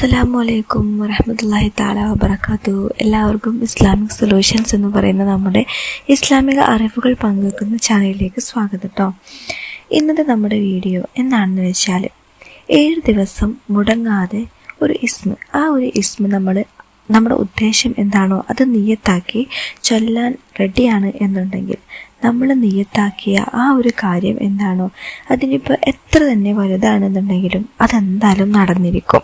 അസ്സലാമു അലൈക്കും വറഹമത്തല്ലാഹി താല വബർക്കാത്തു എല്ലാവർക്കും ഇസ്ലാമിക് സൊല്യൂഷൻസ് എന്ന് പറയുന്ന നമ്മുടെ ഇസ്ലാമിക അറിവുകൾ പങ്കുവെക്കുന്ന ചാനലിലേക്ക് സ്വാഗതം കേട്ടോ ഇന്നത്തെ നമ്മുടെ വീഡിയോ എന്താണെന്ന് വെച്ചാൽ ഏഴ് ദിവസം മുടങ്ങാതെ ഒരു ഇസ്മ ആ ഒരു ഇസ്മ നമ്മൾ നമ്മുടെ ഉദ്ദേശം എന്താണോ അത് നിയത്താക്കി ചൊല്ലാൻ റെഡിയാണ് എന്നുണ്ടെങ്കിൽ നമ്മൾ നിയത്താക്കിയ ആ ഒരു കാര്യം എന്താണോ അതിനിപ്പോൾ എത്ര തന്നെ വലുതാണെന്നുണ്ടെങ്കിലും അതെന്തായാലും നടന്നിരിക്കും.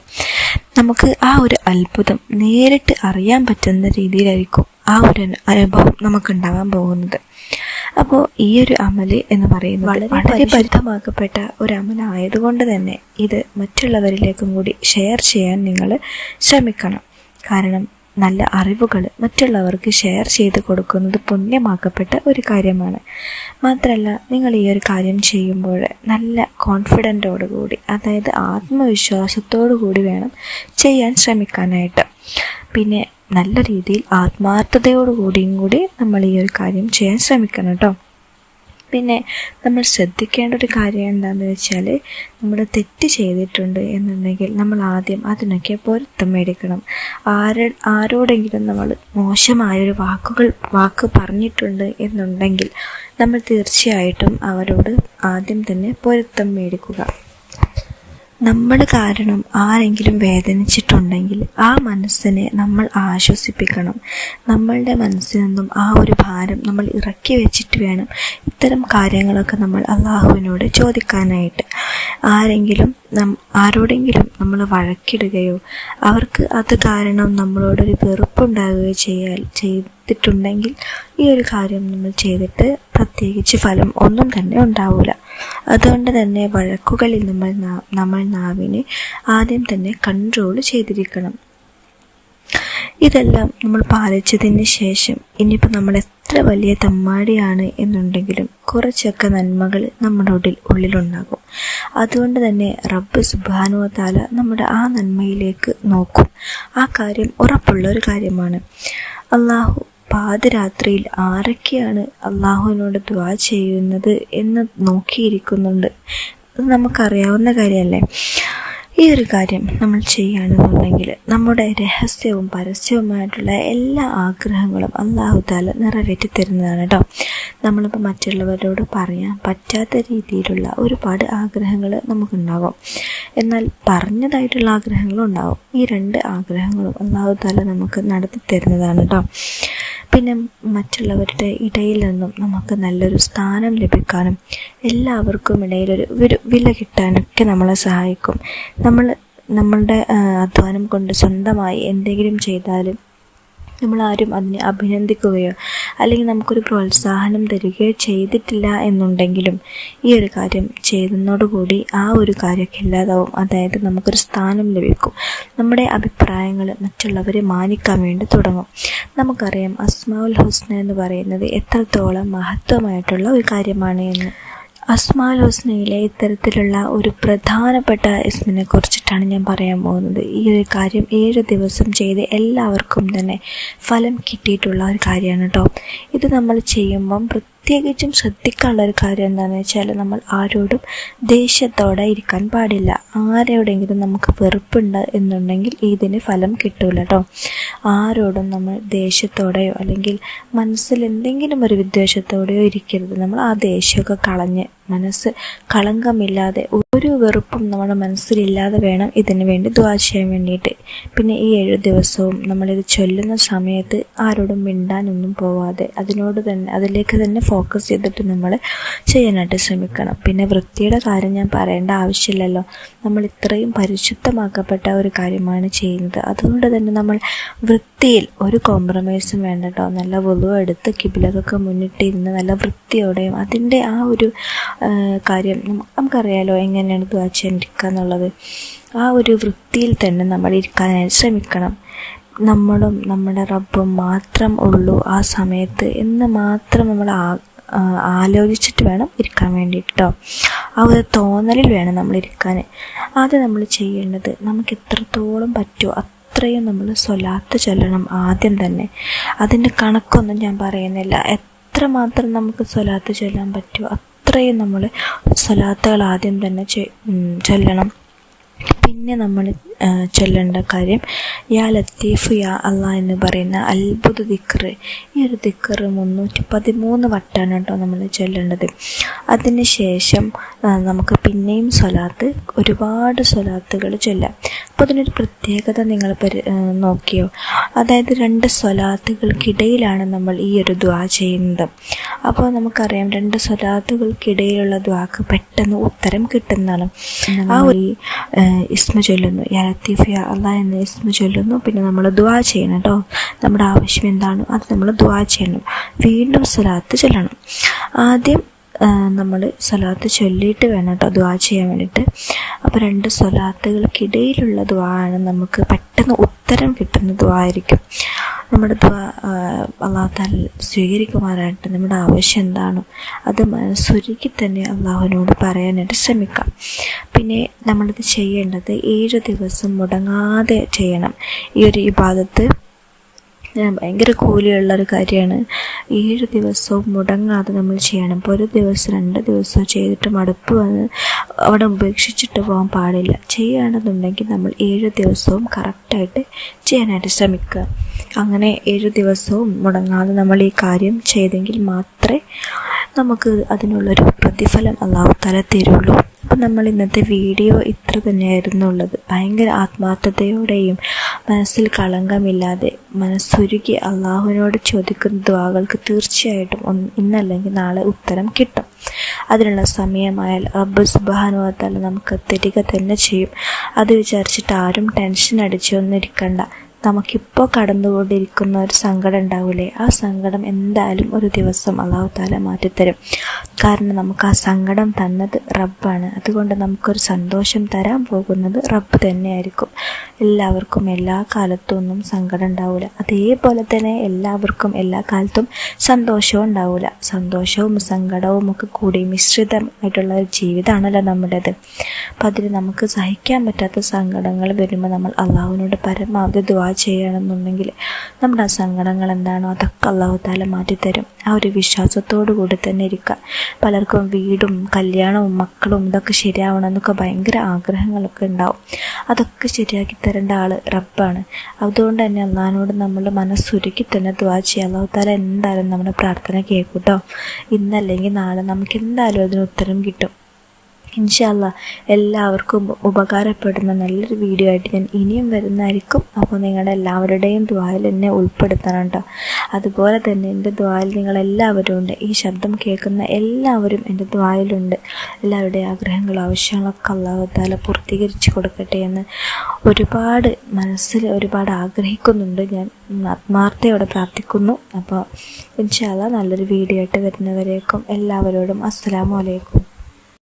നമുക്ക് ആ ഒരു അത്ഭുതം നേരിട്ട് അറിയാൻ പറ്റുന്ന രീതിയിലായിരിക്കും ആ ഒരു അനു- അനുഭവം നമുക്കുണ്ടാകാൻ പോകുന്നത്. അപ്പോൾ ഈ ഒരു അമൽ എന്ന് പറയുന്നത് വളരെ വളരെ പരിതമാക്കപ്പെട്ട ഒരു അമലായതുകൊണ്ട് തന്നെ ഇത് മറ്റുള്ളവരിലേക്കും കൂടി ഷെയർ ചെയ്യാൻ നിങ്ങൾ ശ്രമിക്കണം. കാരണം നല്ല അറിവുകൾ മറ്റുള്ളവർക്ക് ഷെയർ ചെയ്ത് കൊടുക്കുന്നത് പുണ്യമാക്കപ്പെട്ട ഒരു കാര്യമാണ്. മാത്രമല്ല നിങ്ങൾ ഈ ഒരു കാര്യം ചെയ്യുമ്പോൾ നല്ല കോൺഫിഡന്റോടു കൂടി അതായത് ആത്മവിശ്വാസത്തോടു കൂടി വേണം ചെയ്യാൻ ശ്രമിക്കാനായിട്ട്. പിന്നെ നല്ല രീതിയിൽ ആത്മാർത്ഥതയോടു കൂടിയും കൂടി നമ്മൾ ഈ ഒരു കാര്യം ചെയ്യാൻ ശ്രമിക്കണം കേട്ടോ. പിന്നെ നമ്മൾ ശ്രദ്ധിക്കേണ്ട ഒരു കാര്യം എന്താണെന്ന് വെച്ചാൽ നമ്മൾ തെറ്റ് ചെയ്തിട്ടുണ്ട് എന്നുണ്ടെങ്കിൽ നമ്മൾ ആദ്യം അതിനൊക്കെ പൊരുത്തം മേടിക്കണം. ആര ആരോടെങ്കിലും നമ്മൾ മോശമായൊരു വാക്കുകൾ വാക്ക് പറഞ്ഞിട്ടുണ്ട് എന്നുണ്ടെങ്കിൽ നമ്മൾ തീർച്ചയായിട്ടും അവരോട് ആദ്യം തന്നെ പൊരുത്തം മേടിക്കുക. നമ്മൾ കാരണം ആരെങ്കിലും വേദനിച്ചിട്ടുണ്ടെങ്കിൽ ആ മനസ്സിനെ നമ്മൾ ആശ്വസിപ്പിക്കണം. നമ്മളുടെ മനസ്സിൽ നിന്നും ആ ഒരു ഭാരം നമ്മൾ ഇറക്കി വെച്ചിട്ട് വേണം ഇത്തരം കാര്യങ്ങളൊക്കെ നമ്മൾ അള്ളാഹുവിനോട് ചോദിക്കാനായിട്ട്. ആരെങ്കിലും നം ആരോടെങ്കിലും നമ്മൾ വഴക്കിടുകയോ അവർക്ക് അത് കാരണം നമ്മളോടൊരു വെറുപ്പുണ്ടാകുകയോ ചെയ്യാൽ ചെയ്തിട്ടുണ്ടെങ്കിൽ ഈ ഒരു കാര്യം നമ്മൾ ചെയ്തിട്ട് പ്രത്യേകിച്ച് ഫലം ഒന്നും തന്നെ ഉണ്ടാവില്ല അതുകൊണ്ട് തന്നെ വഴക്കുകളിൽ നമ്മൾ നമ്മൾ നാവിനെ ആദ്യം തന്നെ കൺട്രോൾ ചെയ്തിരിക്കണം. ഇതെല്ലാം നമ്മൾ പാലിച്ചതിന് ശേഷം ഇനിയിപ്പോൾ നമ്മൾ എത്ര വലിയ തമ്മാടിയാണ് എന്നുണ്ടെങ്കിലും കുറച്ചൊക്കെ നന്മകൾ നമ്മുടെ ഉള്ളിൽ ഉള്ളിലുണ്ടാകും. അതുകൊണ്ട് തന്നെ റബ്ബ് സുബാനുവതാല നമ്മുടെ ആ നന്മയിലേക്ക് നോക്കും. ആ കാര്യം ഉറപ്പുള്ള ഒരു കാര്യമാണ്. അള്ളാഹു പാതിരാത്രിയിൽ ആരൊക്കെയാണ് അള്ളാഹുവിനോട് ദ്വാ ചെയ്യുന്നത് എന്ന് നോക്കിയിരിക്കുന്നുണ്ട്. അത് നമുക്കറിയാവുന്ന കാര്യമല്ലേ? ഈ ഒരു കാര്യം നമ്മൾ ചെയ്യുകയാണെന്നുണ്ടെങ്കിൽ നമ്മുടെ രഹസ്യവും പരസ്യവുമായിട്ടുള്ള എല്ലാ ആഗ്രഹങ്ങളും അള്ളാഹു താല നിറവേറ്റി തരുന്നതാണ് കേട്ടോ നമ്മളിപ്പോൾ മറ്റുള്ളവരോട് പറയാൻ പറ്റാത്ത രീതിയിലുള്ള ഒരുപാട് ആഗ്രഹങ്ങൾ നമുക്കുണ്ടാകും. എന്നാൽ പറഞ്ഞതായിട്ടുള്ള ആഗ്രഹങ്ങളും ഉണ്ടാകും ഈ രണ്ട് ആഗ്രഹങ്ങളും അള്ളാഹു താല നമുക്ക് നടത്തി തരുന്നതാണ് കേട്ടോ പിന്നെ മറ്റുള്ളവരുടെ ഇടയിൽ നിന്നും നമുക്ക് നല്ലൊരു സ്ഥാനം ലഭിക്കാനും എല്ലാവർക്കും ഇടയിലൊരു ഒരു വില കിട്ടാനൊക്കെ നമ്മളെ സഹായിക്കും. നമ്മൾ നമ്മളുടെ അധ്വാനം കൊണ്ട് സ്വന്തമായി എന്തെങ്കിലും ചെയ്താലും നമ്മളാരും അതിനെ അഭിനന്ദിക്കുകയോ അല്ലെങ്കിൽ നമുക്കൊരു പ്രോത്സാഹനം തരികയോ ചെയ്തിട്ടില്ല എന്നുണ്ടെങ്കിലും ഈ ഒരു കാര്യം ചെയ്തതോടുകൂടി ആ ഒരു കാര്യമൊക്കെ ഇല്ലാതാവും. അതായത് നമുക്കൊരു സ്ഥാനം ലഭിക്കും. നമ്മുടെ അഭിപ്രായങ്ങൾ മറ്റുള്ളവരെ മാനിക്കാൻ വേണ്ടി തുടങ്ങും. നമുക്കറിയാം അസ്മാവുൽ ഹുസ്ന എന്ന് പറയുന്നത് എത്രത്തോളം മഹത്വമായിട്ടുള്ള ഒരു കാര്യമാണ് എന്ന്. അസ്മാൽ ഹുസ്നയിലെ ഇത്തരത്തിലുള്ള ഒരു പ്രധാനപ്പെട്ട ഇസ്മിനെ കുറിച്ചിട്ടാണ് ഞാൻ പറയാൻ പോകുന്നത്. ഈ ഒരു കാര്യം ഏഴ് ദിവസം ചെയ്ത് എല്ലാവർക്കും തന്നെ ഫലം കിട്ടിയിട്ടുള്ള ഒരു കാര്യമാണ് കേട്ടോ ഇത് നമ്മൾ ചെയ്യുമ്പം പ്രത്യേകിച്ചും ശ്രദ്ധിക്കാനുള്ള ഒരു കാര്യം എന്താണെന്ന് വെച്ചാൽ നമ്മൾ ആരോടും ദേഷ്യത്തോടെ ഇരിക്കാൻ പാടില്ല. ആരോടെങ്കിലും നമുക്ക് വെറുപ്പുണ്ട് എന്നുണ്ടെങ്കിൽ ഇതിന് ഫലം കിട്ടൂല കേട്ടോ ആരോടും നമ്മൾ ദേഷ്യത്തോടെയോ അല്ലെങ്കിൽ മനസ്സിൽ എന്തെങ്കിലും ഒരു വിദ്വേഷത്തോടെയോ ഇരിക്കരുത്. നമ്മൾ ആ ദേഷ്യമൊക്കെ കളഞ്ഞ് മനസ്സ് കളങ്കമില്ലാതെ ഒരു വെറുപ്പും നമ്മുടെ മനസ്സിലില്ലാതെ വേണം ഇതിനു വേണ്ടി ദ്വാ ചെയ്യാൻ വേണ്ടിയിട്ട്. പിന്നെ ഈ ഏഴ് ദിവസവും നമ്മളിത് ചൊല്ലുന്ന സമയത്ത് ആരോടും മിണ്ടാനൊന്നും പോവാതെ അതിനോട് തന്നെ അതിലേക്ക് തന്നെ ഫോക്കസ് ചെയ്തിട്ട് നമ്മൾ ചെയ്യാനായിട്ട് ശ്രമിക്കണം. പിന്നെ വൃത്തിയുടെ കാര്യം ഞാൻ പറയേണ്ട ആവശ്യമില്ലല്ലോ. നമ്മൾ ഇത്രയും പരിശുദ്ധമാക്കപ്പെട്ട ഒരു കാര്യമാണ് ചെയ്യുന്നത്. അതുകൊണ്ട് തന്നെ നമ്മൾ വൃത്തിയിൽ ഒരു കോംപ്രമൈസും വേണ്ട കേട്ടോ നല്ല വലുവ എടുത്ത് കിബിലകൊക്കെ മുന്നിട്ടിരുന്ന് നല്ല വൃത്തിയോടെയും അതിന്റെ ആ ഒരു കാര്യം നമുക്കറിയാലോ എങ്ങനെയാണ് ദ്വാചരിക്കുക എന്നുള്ളത്. ആ ഒരു വൃത്തിയിൽ തന്നെ നമ്മൾ ഇരിക്കാനായിട്ട് ശ്രമിക്കണം. നമ്മളും നമ്മുടെ റബ്ബും മാത്രം ഉള്ളൂ ആ സമയത്ത് എന്ന് മാത്രം നമ്മൾ ആലോചിച്ചിട്ട് വേണം ഇരിക്കാൻ വേണ്ടിയിട്ടോ ആ ഒരു തോന്നലിൽ വേണം നമ്മൾ ഇരിക്കാൻ. ആദ്യം നമ്മൾ ചെയ്യേണ്ടത് നമുക്ക് എത്രത്തോളം പറ്റുമോ അത്രയും നമ്മൾ സ്വലാത്ത് ചൊല്ലണം ആദ്യം തന്നെ. അതിന്റെ കണക്കൊന്നും ഞാൻ പറയുന്നില്ല. എത്ര മാത്രം നമുക്ക് സ്വലാത്ത് ചൊല്ലാൻ പറ്റുമോ അത്രയും നമ്മൾ സ്വലാത്തുകൾ ആദ്യം തന്നെ ചൊല്ലണം. പിന്നെ നമ്മൾ ചൊല്ലേണ്ട കാര്യം യാ ലത്തീഫ് യാ അള്ളാ എന്ന് പറയുന്ന അത്ഭുത ദിക്കറ് ഈ ഒരു ദിക്കറ് മുന്നൂറ്റി പതിമൂന്ന് വട്ടാണ് കേട്ടോ നമ്മൾ ചൊല്ലേണ്ടത്. അതിന് ശേഷം നമുക്ക് പിന്നെയും സ്വലാത്ത് ഒരുപാട് സ്വലാത്തുകൾ ചൊല്ലാം. അപ്പോൾ അതിനൊരു പ്രത്യേകത നിങ്ങൾ പരി നോക്കിയോ? അതായത് രണ്ട് സ്വലാത്തുകൾക്കിടയിലാണ് നമ്മൾ ഈ ഒരു ദ്വാ ചെയ്യുന്നത്. അപ്പോൾ നമുക്കറിയാം രണ്ട് സ്വലാത്തുകൾക്കിടയിലുള്ള ദ്വാക്ക് പെട്ടെന്ന് ഉത്തരം കിട്ടുന്നതാണ്. ആ ഒരു ഇസ്മ ചൊല്ലുന്നു. യാ ലത്തീഫ് യാ അള്ളാ എന്ന ഇസ്മ ചൊല്ലുന്നു. പിന്നെ നമ്മൾ ദുവാ ചെയ്യണം കേട്ടോ നമ്മുടെ ആവശ്യം എന്താണോ? അത് നമ്മൾ ദുവാ ചെയ്യണം. വീണ്ടും സ്വലാത്ത് ചൊല്ലണം. ആദ്യം നമ്മൾ സ്വലാത്ത് ചൊല്ലിയിട്ട് വേണം കേട്ടോ ദ്വാ ചെയ്യാൻ വേണ്ടിയിട്ട് അപ്പോൾ രണ്ട് സ്വലാത്തുകൾക്കിടയിലുള്ള ദ്വാ ആണ് നമുക്ക് പെട്ടെന്ന് ഉത്തരം കിട്ടുന്ന ദ്വാ ആയിരിക്കും നമ്മുടെ ദ്വാ അള്ളാഹു താല സ്വീകരിക്കുമാറായിട്ട് നമ്മുടെ ആവശ്യം എന്താണോ? അത് മനസ്സൊരുക്കി തന്നെ അള്ളാഹുവിനോട് പറയാനായിട്ട് ശ്രമിക്കാം. പിന്നെ നമ്മളിത് ചെയ്യേണ്ടത് ഏഴ് ദിവസം മുടങ്ങാതെ ചെയ്യണം. ഈ ഒരു ഞാൻ ഭയങ്കര കൂലിയുള്ള ഒരു കാര്യമാണ്. ഏഴ് ദിവസവും മുടങ്ങാതെ നമ്മൾ ചെയ്യണം. ഇപ്പോൾ ഒരു ദിവസം രണ്ട് ദിവസം ചെയ്തിട്ട് മടുപ്പ് വന്ന് അവിടെ ഉപേക്ഷിച്ചിട്ട് പോകാൻ പാടില്ല. ചെയ്യുകയാണെന്നുണ്ടെങ്കിൽ നമ്മൾ ഏഴ് ദിവസവും കറക്റ്റായിട്ട് ചെയ്യാനായിട്ട് ശ്രമിക്കുക. അങ്ങനെ ഏഴ് ദിവസവും മുടങ്ങാതെ നമ്മൾ ഈ കാര്യം ചെയ്തെങ്കിൽ മാത്രമേ നമുക്ക് അതിനുള്ളൊരു പ്രതിഫലം അള്ളാഹു തല തരുള്ളൂ. അപ്പം നമ്മൾ ഇന്നത്തെ വീഡിയോ ഇത്ര തന്നെയായിരുന്നു ഉള്ളത്. ഭയങ്കര ആത്മാർത്ഥതയോടെയും മനസ്സിൽ കളങ്കമില്ലാതെ മനസ്സുരുകി അള്ളാഹുവിനോട് ചോദിക്കുന്ന ദ്വാകൾക്ക് തീർച്ചയായിട്ടും ഇന്നല്ലെങ്കിൽ നാളെ ഉത്തരം കിട്ടും. അതിനുള്ള സമയമായാൽ റബ്ബ് സുബാനുവത്താൽ നമുക്ക് തരിക തന്നെ ചെയ്യും. അത് വിചാരിച്ചിട്ട് ആരും ടെൻഷൻ അടിച്ചൊന്നിരിക്കണ്ട നമുക്കിപ്പോൾ കടന്നുകൊണ്ടിരിക്കുന്ന ഒരു സങ്കടം ഉണ്ടാവില്ലേ ആ സങ്കടം എന്തായാലും ഒരു ദിവസം അള്ളാഹു താല മാറ്റിത്തരും. കാരണം നമുക്ക് ആ സങ്കടം തന്നത് റബ്ബാണ്. അതുകൊണ്ട് നമുക്കൊരു സന്തോഷം തരാൻ പോകുന്നത് റബ്ബ് തന്നെയായിരിക്കും. എല്ലാവർക്കും എല്ലാ കാലത്തും ഒന്നും സങ്കടം ഉണ്ടാവില്ല അതേപോലെ തന്നെ എല്ലാവർക്കും എല്ലാ കാലത്തും സന്തോഷവും ഉണ്ടാവില്ല സന്തോഷവും സങ്കടവും ഒക്കെ കൂടി മിശ്രിതമായിട്ടുള്ള ഒരു ജീവിതമാണല്ലോ നമ്മുടേത്. അപ്പം അതിൽ നമുക്ക് സഹിക്കാൻ പറ്റാത്ത സങ്കടങ്ങൾ വരുമ്പോൾ നമ്മൾ അള്ളാഹുവിനോട് പരമാവധി ദ്വാ ചെയ്യണമെന്നുണ്ടെങ്കിൽ നമ്മുടെ ആ സങ്കടങ്ങൾ എന്താണോ അതൊക്കെ അള്ളാഹു താല മാറ്റിത്തരും. ആ ഒരു വിശ്വാസത്തോടു കൂടി തന്നെ ഇരിക്കുക പലർക്കും വീടും കല്യാണവും മക്കളും ഇതൊക്കെ ശരിയാവണം എന്നൊക്കെ ഭയങ്കര ആഗ്രഹങ്ങളൊക്കെ ഉണ്ടാവും. അതൊക്കെ ശരിയാക്കി തരേണ്ട ആൾ റബ്ബാണ്. അതുകൊണ്ട് തന്നെ അള്ളഹാനോട് നമ്മൾ മനസ്സുരുക്കി തന്നെ ദ്വാ ചെയ്യുക. അള്ളാഹു താല എന്തായാലും നമ്മുടെ പ്രാർത്ഥന കേൾക്കൂട്ടോ ഇന്നല്ലെങ്കിൽ നാളെ നമുക്ക് എന്തായാലും അതിന് ഉത്തരം കിട്ടും. ഇൻഷാല്ല എല്ലാവർക്കും ഉപകാരപ്പെടുന്ന നല്ലൊരു വീഡിയോ ആയിട്ട് ഞാൻ ഇനിയും വരുന്നതായിരിക്കും. അപ്പോൾ നിങ്ങളുടെ എല്ലാവരുടെയും ദ്വായിൽ എന്നെ ഉൾപ്പെടുത്തണം കേട്ടോ. അതുപോലെ തന്നെ എന്റെ ദ്വായിൽ നിങ്ങളെല്ലാവരും ഉണ്ട്. ഈ ശബ്ദം കേൾക്കുന്ന എല്ലാവരും എന്റെ ദ്വായിലുണ്ട്. എല്ലാവരുടെയും ആഗ്രഹങ്ങളും ആവശ്യങ്ങളൊക്കെ അള്ളാഹുത്താല പൂർത്തീകരിച്ച് കൊടുക്കട്ടെ എന്ന് ഒരുപാട് മനസ്സിൽ ഒരുപാട് ആഗ്രഹിക്കുന്നുണ്ട്. ഞാൻ ആത്മാർത്ഥയോടെ പ്രാർത്ഥിക്കുന്നു. അപ്പോൾ ഇൻഷാല്ല നല്ലൊരു വീഡിയോ ആയിട്ട് വരുന്നവരേക്കും എല്ലാവരോടും അസ്സലാമു അലൈക്കും.